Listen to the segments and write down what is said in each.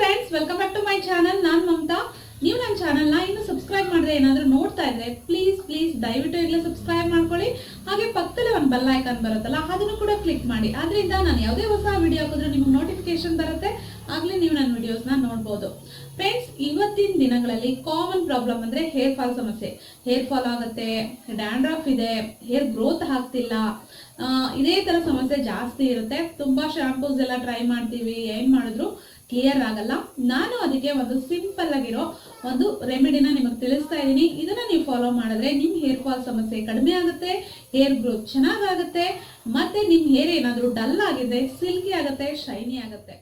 Friends welcome back to my channel ನಾನು ಮಮತಾ. ನೀವು ನನ್ನ ಚಾನಲ್ನ ಇನ್ನು ಸಬ್ಸ್ಕ್ರೈಬ್ ಮಾಡಿದ್ರೆ ಏನಾದರೂ ನೋಡ್ತಾ ಇದ್ರೆ ಪ್ಲೀಸ್ ಪ್ಲೀಸ್ ದಯವಿಟ್ಟು ಈಗಲೇ ಸಬ್ಸ್ಕ್ರೈಬ್ ಮಾಡ್ಕೊಳ್ಳಿ. ಹಾಗೆ ಪಕ್ಕದಲ್ಲೇ ಒಂದು ಬೆಲ್ ಐಕಾನ್ ಬರುತ್ತಲ್ಲ, ಅದನ್ನು ಕೂಡ ಕ್ಲಿಕ್ ಮಾಡಿ. ಅದರಿಂದ ನಾನು ಯಾವುದೇ ಹೊಸ ವಿಡಿಯೋ ಹಾಕಿದ್ರು ನಿಮ್ಗೆ ನೋಟಿಫಿಕೇಶನ್ ಬರುತ್ತೆ. ಆಗಲೇ ನೀವು ನನ್ನ ವಿಡಿಯೋಸ್ನ ನೋಡ್ಬೋದು. ಫ್ರೆಂಡ್ಸ್ ಇವತ್ತಿನ ದಿನಗಳಲ್ಲಿ ಕಾಮನ್ ಪ್ರಾಬ್ಲಮ್ ಅಂದ್ರೆ ಹೇರ್ ಫಾಲ್ ಸಮಸ್ಯೆ. ಹೇರ್ ಫಾಲ್ ಆಗುತ್ತೆ ಡ್ಯಾಂಡ್ರಫ್ ಇದೆ ಹೇರ್ ಗ್ರೋತ್ ಆಗ್ತಿಲ್ಲ. ಇದೇ ಥರ ಸಮಸ್ಯೆ ಜಾಸ್ತಿ ಇರುತ್ತೆ. ತುಂಬಾ ಶಾಂಪೂಸ್ ಎಲ್ಲ ಟ್ರೈ ಮಾಡ್ತೀವಿ, ಏನು ಮಾಡಿದ್ರು ಕ್ಲಿಯರ್ ಆಗಲ್ಲ. ನಾನು ಅದಕ್ಕೆ ಒಂದು ಸಿಂಪಲ್ ಆಗಿರೋ ಒಂದು ರೆಮಿಡಿನ ನಿಮಗೆ ತಿಳಿಸ್ತಾ ಇದ್ದೀನಿ. ಇದನ್ನ ನೀವು ಫಾಲೋ ಮಾಡಿದ್ರೆ ನಿಮ್ಮ ಹೇರ್ ಫಾಲ್ ಸಮಸ್ಯೆ ಕಡಿಮೆ ಆಗುತ್ತೆ ಹೇರ್ ಗ್ರೋತ್ ಚೆನ್ನಾಗಾಗುತ್ತೆ, ಮತ್ತೆ ನಿಮ್ಮ ಹೇರ್ ಏನಾದರೂ ಡಲ್ ಆಗಿದೆ ಸಿಲ್ಕಿ ಆಗುತ್ತೆ ಶೈನಿ ಆಗುತ್ತೆ.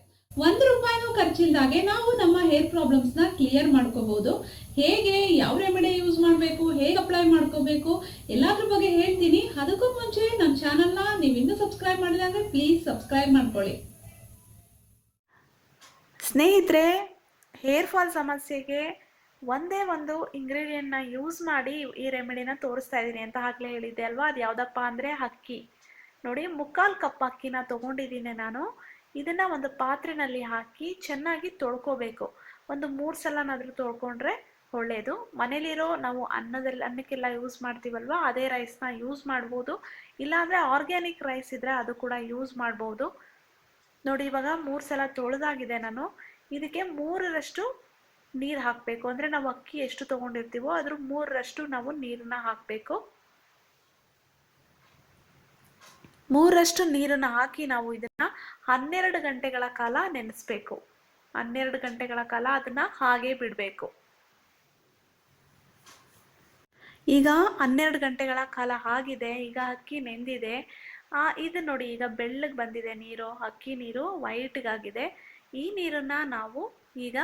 ಒಂದು ರೂಪಾಯಿನೂ ಖರ್ಚಿಲ್ದಾಗೆ ನಾವು ನಮ್ಮ ಹೇರ್ ಪ್ರಾಬ್ಲಮ್ಸ್ನ ಕ್ಲಿಯರ್ ಮಾಡ್ಕೋಬಹುದು ಹೇಗೆ, ಯಾವ ರೆಮಿಡಿ ಯೂಸ್ ಮಾಡಬೇಕು, ಹೇಗೆ ಅಪ್ಲೈ ಮಾಡ್ಕೋಬೇಕು, ಎಲ್ಲಾದ್ರ ಬಗ್ಗೆ ಹೇಳ್ತೀನಿ. ಅದಕ್ಕೂ ಮುಂಚೆ ನನ್ನ ಚಾನಲ್ನ ನೀವು ಇನ್ನೂ ಸಬ್ಸ್ಕ್ರೈಬ್ ಮಾಡಿಲ್ಲ ಅಂದರೆ ಪ್ಲೀಸ್ ಸಬ್ಸ್ಕ್ರೈಬ್ ಮಾಡ್ಕೊಳ್ಳಿ. ಸ್ನೇಹಿತರೆ ಹೇರ್ ಫಾಲ್ ಸಮಸ್ಯೆಗೆ ಒಂದೇ ಒಂದು ಇಂಗ್ರೀಡಿಯೆಂಟ್ನ ಯೂಸ್ ಮಾಡಿ ಈ ರೆಮಿಡಿನ ತೋರಿಸ್ತಾ ಇದ್ದೀನಿ ಅಂತ ಆಗಲೇ ಹೇಳಿದ್ದೆ ಅಲ್ವಾ? ಅದು ಯಾವುದಪ್ಪ ಅಂದರೆ ಅಕ್ಕಿ. ನೋಡಿ, ಮುಕ್ಕಾಲು ಕಪ್ ಅಕ್ಕಿನ ತೊಗೊಂಡಿದ್ದೀನಿ ನಾನು. ಇದನ್ನು ಒಂದು ಪಾತ್ರೆನಲ್ಲಿ ಹಾಕಿ ಚೆನ್ನಾಗಿ ತೊಳ್ಕೋಬೇಕು. ಒಂದು ಮೂರು ಸಲನಾದರೂ ತೊಳ್ಕೊಂಡ್ರೆ ಒಳ್ಳೆಯದು ಮನೇಲಿರೋ ನಾವು ಅನ್ನದಲ್ಲಿ, ಅನ್ನಕ್ಕೆಲ್ಲ ಯೂಸ್ ಮಾಡ್ತೀವಲ್ವ? ಅದೇ ರೈಸ್ನ ಯೂಸ್ ಮಾಡ್ಬೋದು. ಇಲ್ಲಾಂದರೆ ಆರ್ಗ್ಯಾನಿಕ್ ರೈಸ್ ಇದ್ದರೆ ಅದು ಕೂಡ ಯೂಸ್ ಮಾಡ್ಬೋದು. ನೋಡಿ, ಇವಾಗ ಮೂರು ಸಲ ತೊಳೆದಾಗಿದೆ ನಾನು. ಇದಕ್ಕೆ ಮೂರರಷ್ಟು ನೀರು ಹಾಕಬೇಕು. ಅಂದರೆ ನಾವು ಅಕ್ಕಿ ಎಷ್ಟು ತೊಗೊಂಡಿರ್ತೀವೋ ಅದ್ರ ಮೂರರಷ್ಟು ನಾವು ನೀರನ್ನ ಹಾಕಬೇಕು. ಮೂರಷ್ಟು ನೀರನ್ನು ಹಾಕಿ ನಾವು ಇದನ್ನ ಹನ್ನೆರಡು ಗಂಟೆಗಳ ಕಾಲ ನೆನೆಸ್ಬೇಕು. ಹನ್ನೆರಡು ಗಂಟೆಗಳ ಕಾಲ ಅದನ್ನ ಹಾಗೆ ಬಿಡಬೇಕು. ಈಗ ಹನ್ನೆರಡು ಗಂಟೆಗಳ ಕಾಲ ಆಗಿದೆ. ಈಗ ಅಕ್ಕಿ ನೆಂದಿದೆ. ಇದು ನೋಡಿ, ಈಗ ಬೆಳ್ಳಗೆ ಬಂದಿದೆ ನೀರು, ಅಕ್ಕಿ ನೀರು ವೈಟ್ಗಾಗಿದೆ. ಈ ನೀರನ್ನ ನಾವು ಈಗ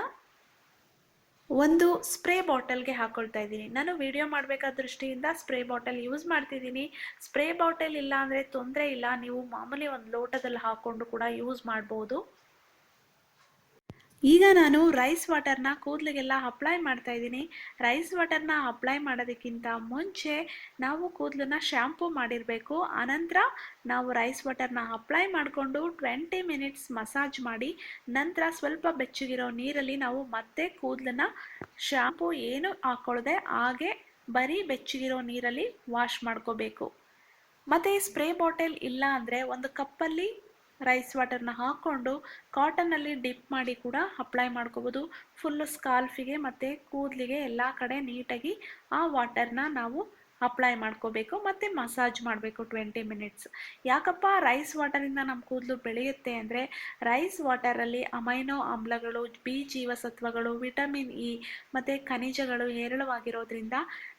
ಒಂದು ಸ್ಪ್ರೇ ಬಾಟಲ್ಗೆ ಹಾಕೊಳ್ತಾ ಇದ್ದೀನಿ. ನಾನು ವಿಡಿಯೋ ಮಾಡಬೇಕಾದ ದೃಷ್ಟಿಯಿಂದ ಸ್ಪ್ರೇ ಬಾಟಲ್ ಯೂಸ್ ಮಾಡ್ತಿದ್ದೀನಿ. ಸ್ಪ್ರೇ ಬಾಟಲ್ ಇಲ್ಲ ಅಂದರೆ ತೊಂದರೆ ಇಲ್ಲ. ನೀವು ಮಾಮೂಲಿ ಒಂದು ಲೋಟದಲ್ಲಿ ಹಾಕ್ಕೊಂಡು ಕೂಡ ಯೂಸ್ ಮಾಡ್ಬೋದು. ಈಗ ನಾನು ರೈಸ್ ವಾಟರ್ನ ಕೂದಲಿಗೆಲ್ಲ ಅಪ್ಲೈ ಮಾಡ್ತಾ ಇದ್ದೀನಿ. ರೈಸ್ ವಾಟರ್ನ ಅಪ್ಲೈ ಮಾಡೋದಕ್ಕಿಂತ ಮುಂಚೆ ನಾವು ಕೂದಲನ್ನ ಶ್ಯಾಂಪೂ ಮಾಡಿರಬೇಕು. ಆನಂತರ ನಾವು ರೈಸ್ ವಾಟರ್ನ ಅಪ್ಲೈ ಮಾಡಿಕೊಂಡು ಟ್ವೆಂಟಿ ಮಿನಿಟ್ಸ್ ಮಸಾಜ್ ಮಾಡಿ, ನಂತರ ಸ್ವಲ್ಪ ಬೆಚ್ಚಗಿರೋ ನೀರಲ್ಲಿ ನಾವು ಮತ್ತೆ ಕೂದಲನ್ನ ಶ್ಯಾಂಪೂ ಏನು ಹಾಕ್ಕೊಳ್ಳದೆ ಹಾಗೆ ಬರೀ ಬೆಚ್ಚಗಿರೋ ನೀರಲ್ಲಿ ವಾಶ್ ಮಾಡ್ಕೋಬೇಕು. ಮತ್ತು ಸ್ಪ್ರೇ ಬಾಟಲ್ ಇಲ್ಲ ಅಂದರೆ ಒಂದು ಕಪ್ಪಲ್ಲಿ ರೈಸ್ ವಾಟರ್ನ ಹಾಕ್ಕೊಂಡು ಕಾಟನಲ್ಲಿ ಡಿಪ್ ಮಾಡಿ ಕೂಡ ಅಪ್ಲೈ ಮಾಡ್ಕೋಬೋದು. ಫುಲ್ಲು ಸ್ಕಾಲ್ಫಿಗೆ ಮತ್ತು ಕೂದಲಿಗೆ ಎಲ್ಲ ಕಡೆ ನೀಟಾಗಿ ಆ ವಾಟರ್ನ ನಾವು ಅಪ್ಲೈ ಮಾಡ್ಕೋಬೇಕು ಮತ್ತು ಮಸಾಜ್ ಮಾಡಬೇಕು ಟ್ವೆಂಟಿ ಮಿನಿಟ್ಸ್ ಯಾಕಪ್ಪ ರೈಸ್ ವಾಟರಿಂದ ನಮ್ಮ ಕೂದಲು ಬೆಳೆಯುತ್ತೆ ಅಂದರೆ ರೈಸ್ ವಾಟರಲ್ಲಿ ಅಮೈನೋ ಆಮ್ಲಗಳು ಬಿ ಜೀವಸತ್ವಗಳು ವಿಟಮಿನ್ ಇ ಮತ್ತು ಖನಿಜಗಳು ಹೇರಳವಾಗಿರೋದ್ರಿಂದ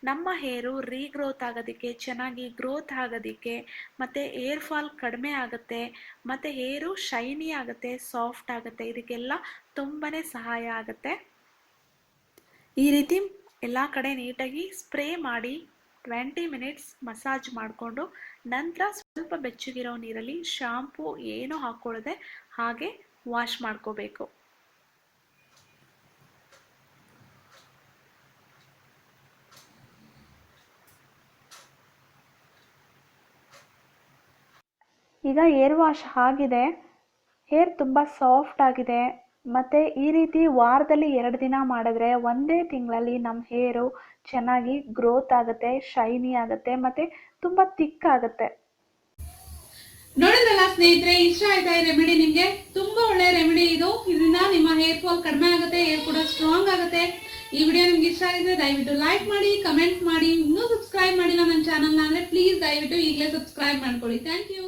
ನಮ್ಮ ಹೇರು ರೀಗ್ರೋತ್ ಆಗೋದಕ್ಕೆ, ಚೆನ್ನಾಗಿ ಗ್ರೋತ್ ಆಗೋದಕ್ಕೆ ಮತ್ತು ಏರ್ ಫಾಲ್ ಕಡಿಮೆ ಆಗುತ್ತೆ, ಮತ್ತು ಹೇರು ಶೈನಿ ಆಗುತ್ತೆ ಸಾಫ್ಟ್ ಆಗುತ್ತೆ, ಇದಕ್ಕೆಲ್ಲ ತುಂಬಾ ಸಹಾಯ ಆಗುತ್ತೆ. ಈ ರೀತಿ ಎಲ್ಲ ಕಡೆ ನೀಟಾಗಿ ಸ್ಪ್ರೇ ಮಾಡಿ ಟ್ವೆಂಟಿ ಮಿನಿಟ್ಸ್ ಮಸಾಜ್ ಮಾಡಿಕೊಂಡು ನಂತರ ಸ್ವಲ್ಪ ಬೆಚ್ಚಗಿರೋ ನೀರಲ್ಲಿ ಶಾಂಪೂ ಏನು ಹಾಕ್ಕೊಳ್ಳದೆ ಹಾಗೆ ವಾಶ್ ಮಾಡ್ಕೋಬೇಕು. ಈಗ ಏರ್ ವಾಶ್ ಆಗಿದೆ. ಹೇರ್ ತುಂಬ ಸಾಫ್ಟ್ ಆಗಿದೆ. ಮತ್ತು ಈ ರೀತಿ ವಾರದಲ್ಲಿ ಎರಡು ದಿನ ಮಾಡಿದ್ರೆ ಒಂದೇ ತಿಂಗಳಲ್ಲಿ ನಮ್ಮ ಹೇರು ಚೆನ್ನಾಗಿ ಗ್ರೋತ್ ಆಗುತ್ತೆ ಶೈನಿ ಆಗುತ್ತೆ, ಮತ್ತು ತುಂಬ ತಿಕ್ ಆಗುತ್ತೆ. ನೋಡಿದ್ರಲ್ಲ ಸ್ನೇಹಿತರೆ ಇಷ್ಟ ಆಯ್ತಾ ಈ ರೆಮಿಡಿ ನಿಮಗೆ? ತುಂಬಾ ಒಳ್ಳೆ ರೆಮಿಡಿ ಇದು. ಇದರಿಂದ ನಿಮ್ಮ ಹೇರ್ ಫಾಲ್ ಕಡಿಮೆ ಆಗುತ್ತೆ ಹೇರ್ ಕೂಡ ಸ್ಟ್ರಾಂಗ್ ಆಗುತ್ತೆ. ಈ ವಿಡಿಯೋ ನಿಮ್ಗೆ ಇಷ್ಟ ಆಗಿದ್ರೆ ದಯವಿಟ್ಟು ಲೈಕ್ ಮಾಡಿ ಕಮೆಂಟ್ ಮಾಡಿ, ಇನ್ನೂ ಸಬ್ಸ್ಕ್ರೈಬ್ ಮಾಡಿಲ್ಲ ನನ್ನ ಚಾನಲ್ನ ಅಂದ್ರೆ ಪ್ಲೀಸ್ ದಯವಿಟ್ಟು ಈಗಲೇ ಸಬ್ಸ್ಕ್ರೈಬ್ ಮಾಡ್ಕೊಳ್ಳಿ. Thank you